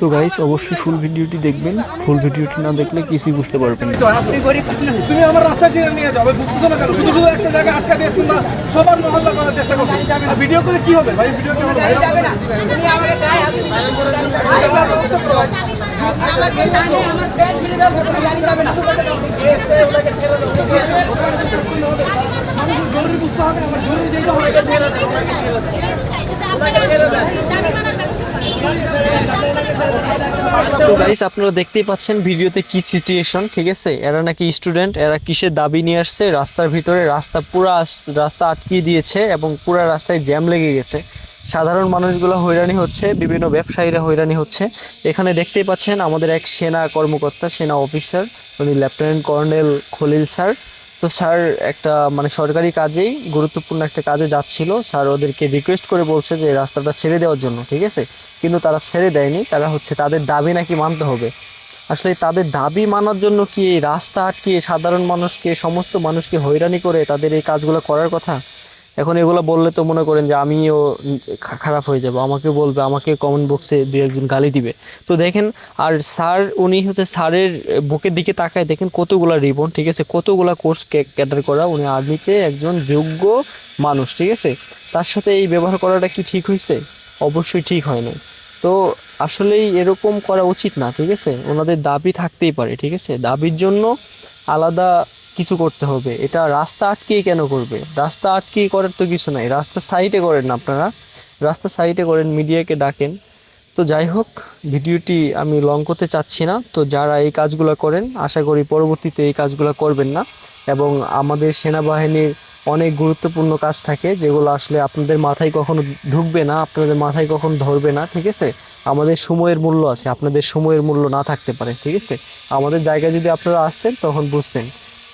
তো গাইস অবশ্যই ফুল ভিডিওটি দেখবেন ফুল ভিডিওটি না দেখলে কিছুই বুঝতে পারবেন না তুমি আমার রাস্তা চিনে নিয়ে যাবে বুঝতেছো না কেন শুধু শুধু একটা জায়গায় আটকা দিয়ে তোমরা সবার মহল্লা করার চেষ্টা করছ আর ভিডিও করে কি হবে ভাই ভিডিও কেমন ভাই যাবে না উনি আমাকে গায়ে হাত দিচ্ছে। আমাকে টানে আমার পেট ছিঁড়ে দেওয়া কোনো গাড়ি যাবে না জরুরি বুঝতে হবে আমার জরুরি যেটা হবে এটা ছেড়ে দাও। তো গাইস আপনারা দেখতেই পাচ্ছেন ভিডিওতে কি সিচুয়েশন ঠিক আছে? এরা নাকি স্টুডেন্ট এরা কিসের দাবি নিয়ে আসছে? রাস্তার ভিতরে রাস্তা পুরা রাস্তা আটকিয়ে দিয়েছে এবং পুরা রাস্তায় জ্যাম লেগে গেছে। সাধারণ মানুষগুলো হয়রানি হচ্ছে বিভিন্ন ব্যবসায়ীরা হয়রানি হচ্ছে। এখানে দেখতেই পাচ্ছেন আমাদের এক সেনা কর্মকর্তা সেনা অফিসার উনি লেফটেন্যান্ট কর্নেল খলিল স্যার তো স্যার একটা মানে সরকারি কাজেই গুরুত্বপূর্ণ একটা কাজে যাচ্ছিল। স্যার ওদেরকে রিকোয়েস্ট করে বলছে যে রাস্তাটা ছেড়ে দেওয়ার জন্য, ঠিক আছে? কিন্তু তারা ছেড়ে দেয়নি, তারা হচ্ছে তাদের দাবি নাকি মানতে হবে। আসলে তাদের দাবি মানার জন্য কি এই রাস্তা আটকিয়ে সাধারণ মানুষকে, সমস্ত মানুষকে হয়রানি করে তাদের এই কাজগুলো করার কথা? এখন এগুলো বললে তো মনে করেন যে আমিও খারাপ হয়ে যাব। আমাকে বলবে, আমাকে কমেন্ট বক্সে দু একজন গালি দিবে। তো দেখেন, আর স্যার, উনি হচ্ছে স্যারের বুকের দিকে তাকায় দেখেন কতগুলা রিবন, ঠিক আছে? কতগুলা কোর্স ক্যাটার করা, উনি আর্মিতে একজন যোগ্য মানুষ, ঠিক আছে? তার সাথে এই ব্যবহার করাটা কি ঠিক হয়েছে? অবশ্যই ঠিক হয় না তো আসলেই এরকম করা উচিত না, ঠিক আছে? ওনাদের দাবি থাকতেই পারে, ঠিক আছে? দাবির জন্য আলাদা কিছু করতে হবে। এটা রাস্তা আটকিয়ে কেন করবে? রাস্তা আটকিয়ে করার তো কিছু নাই। রাস্তা সাইডে করেন আপনারা। রাস্তা সাইডে করেন মিডিয়াকে ডাকেন। তো যাই হোক, ভিডিওটি আমি লং করতে চাচ্ছি না। তো যারা এই কাজগুলো করেন, আশা করি পরবর্তীতে এই কাজগুলো করবেন না। এবং আমাদের সেনাবাহিনীর অনেক গুরুত্বপূর্ণ কাজ থাকে, যেগুলো আসলে আপনাদের মাথায় কখনো ঢুকবে না, আপনাদের মাথায় কখনো ধরবে না, ঠিক আছে? আমাদের সময়ের মূল্য আছে, আপনাদের সময়ের মূল্য না থাকতে পারে, ঠিক আছে? আমাদের জায়গায় যদি আপনারা আসতেন, তখন বুঝতেন।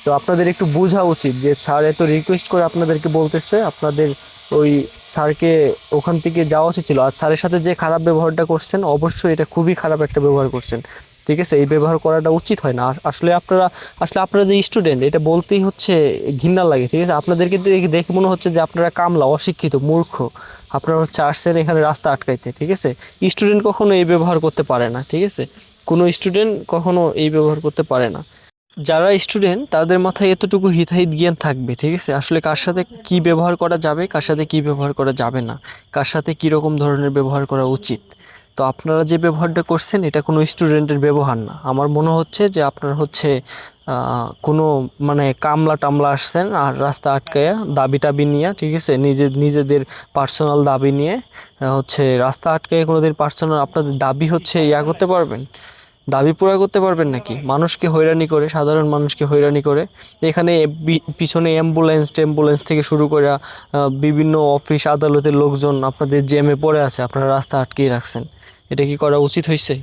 তো আপনাদের একটু বোঝা উচিত যে স্যার এত রিকোয়েস্ট করে আপনাদেরকে বলতেছে, আপনাদের ওই স্যারকে ওখান থেকে যাওয়া উচিত ছিল। আর স্যারের সাথে যে খারাপ ব্যবহারটা করছেন, অবশ্যই এটা খুবই খারাপ একটা ব্যবহার করছেন। ঠিক আছে? এই ব্যবহার করাটা উচিত হয় না। আস- আসলে আপনারা আসলে আপনারা যে স্টুডেন্ট এটা বলতেই হচ্ছে ঘৃণা লাগে, ঠিক আছে? আপনাদেরকে দেখে মনে হচ্ছে যে আপনারা কামলা, অশিক্ষিত, মূর্খ। আপনারা হচ্ছে আসছেন এখানে রাস্তা আটকাইতে, ঠিক আছে? স্টুডেন্ট কখনো এই ব্যবহার করতে পারে না, ঠিক আছে? কোনো স্টুডেন্ট কখনো এই ব্যবহার করতে পারে না। যারা স্টুডেন্ট তাদের মাথায় এতটুকু হিতাহিত জ্ঞান থাকবে, ঠিক আছে? আসলে কার সাথে কি ব্যবহার করা যাবে, কার সাথে কি ব্যবহার করা যাবে না, কার সাথে কী রকম ধরনের ব্যবহার করা উচিত। তো আপনারা যে ব্যবহারটা করছেন, এটা কোনো স্টুডেন্টের ব্যবহার না। আমার মনে হচ্ছে যে আপনার হচ্ছে কোনো মানে কামলা টামলা আসছেন আর রাস্তা আটকায়া দাবি টাবি নিয়ে, ঠিক আছে? নিজের নিজেদের পার্সোনাল দাবি নিয়ে হচ্ছে রাস্তা আটকায় কোনোদিন পার্সোনাল আপনাদের দাবি হচ্ছে ইয়া করতে পারবেন? দাবি পুরা করতে পারবেন নাকি? মানুষকে হয়রানি করে, সাধারণ মানুষকে হয়রানি করে। এখানে পিছনে অ্যাম্বুলেন্স টেম্বুলেন্স থেকে শুরু করে বিভিন্ন অফিস আদালতের লোকজন আপনাদের জ্যামে পড়ে আছে, আপনারা রাস্তা আটকিয়ে রাখছেন। এটা কি করা উচিত হয়েছে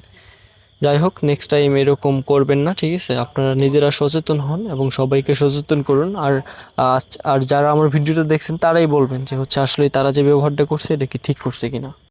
যাই হোক নেক্সট টাইম এরকম করবেন না, ঠিক আছে? আপনারা নিজেরা সচেতন হন এবং সবাইকে সচেতন করুন। আর আর যারা আমার ভিডিওটা দেখছেন, তারাই বলবেন যে হচ্ছে আসলে তারা যে ব্যবহারটা করছে, এটা কি ঠিক করছে কিনা।